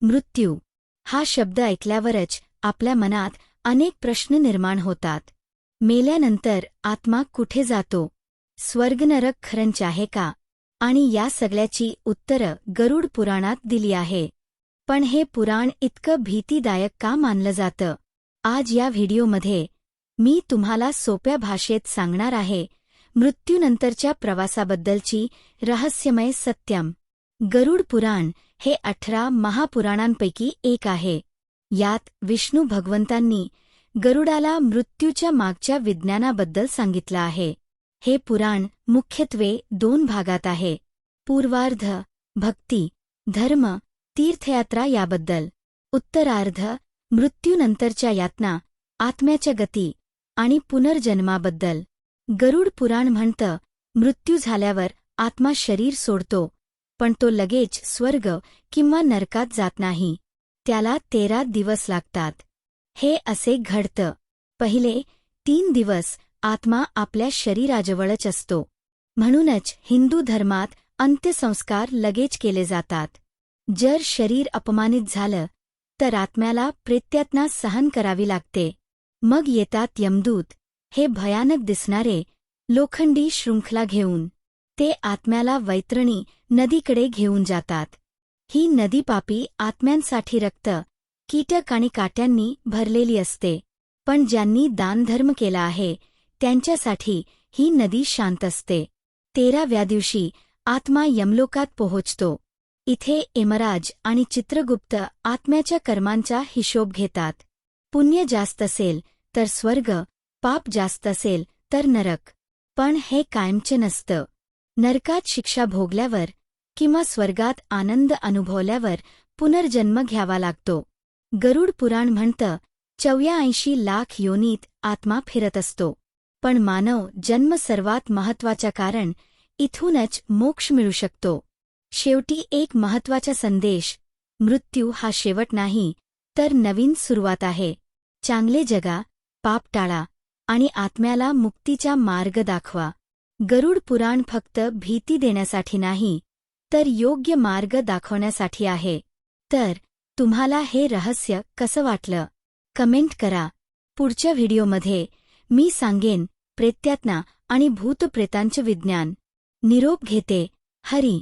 मृत्यू. हा शब्द ऐकल्यावरच आपल्या मनात अनेक प्रश्न निर्माण होतात. मेल्यानंतर आत्मा कुठे जातो? स्वर्गनरक खरंच आहे का? आणि या सगळ्याची उत्तरं गरुड पुराणात दिली आहे. पण हे पुराण इतकं भीतीदायक का मानलं जातं? आज या व्हिडिओमध्ये मी तुम्हाला सोप्या भाषेत सांगणार आहे मृत्यूनंतरच्या प्रवासाबद्दलची रहस्यमय सत्यम. गरुड पुराण हे अठरा महापुराणांपैकी एक आहे. यात विष्णू भगवंतांनी गरुडाला मृत्यूच्या मागच्या विज्ञानाबद्दल सांगितलं आहे. हे पुराण मुख्यत्वे दोन भागात आहे. पूर्वार्ध भक्ती धर्म तीर्थयात्रा याबद्दल. उत्तरार्ध मृत्यूनंतरच्या यातना आत्म्याच्या गती आणि पुनर्जन्माबद्दल. गरुड पुराण म्हणतं मृत्यू झाल्यावर आत्मा शरीर सोडतो. पण तो लगेच स्वर्ग किंवा नरकात जात नाही. त्याला तेरा दिवस लागतात. हे असे घडतं. पहिले तीन दिवस आत्मा आपल्या शरीराजवळच असतो. म्हणूनच हिंदू धर्मात अंत्यसंस्कार लगेच केले जातात. जर शरीर अपमानित झालं तर आत्म्याला प्रेत्यातना सहन करावी लागते. मग येतात यमदूत. हे भयानक दिसणारे लोखंडी शृंखला घेऊन. ते आत्म्याला वैतरणी नदीकडे घेऊन जातात. ही नदी पापी आत्म्यांसाठी रक्त कीटक आणि काट्यांनी भरलेली असते. पण ज्यांनी दानधर्म केला आहे त्यांच्यासाठी ही नदी शांत असते. तेराव्या दिवशी आत्मा यमलोकात पोहोचतो. इथे एमराज आणि चित्रगुप्त आत्म्याच्या कर्मांचा हिशोब घेतात. पुण्य जास्त असेल तर स्वर्ग पाप जास्त असेल तर नरक. पण हे कायमचे नसतं. नरकात शिक्षा भोगल्यावर किंवा स्वर्गात आनंद अनुभवल्यावर पुनर्जन्म घ्यावा लागतो. गरुड पुराण म्हणतं चौऱ्याऐंशी लाख योनीत आत्मा फिरत असतो. पण मानव जन्म सर्वात महत्त्वाच्या कारण इथूनच मोक्ष मिळू शकतो. शेवटी एक महत्त्वाचा संदेश मृत्यू हा शेवट नाही तर नवीन सुरुवात आहे. चांगले जगा पाप टाळा आणि आत्म्याला मुक्तीचा मार्ग दाखवा. गरुड पुराण फक्त भीती देण्यासाठी नाही तर योग्य मार्ग दाखवण्यासाठी आहे. तर तुम्हाला हे रहस्य कसं वाटलं? कमेंट करा. पुढच्या व्हिडिओमध्ये मी सांगेन प्रेत्यात्ना आणि भूतप्रेतांचे विज्ञान. निरोप घेते. हरी.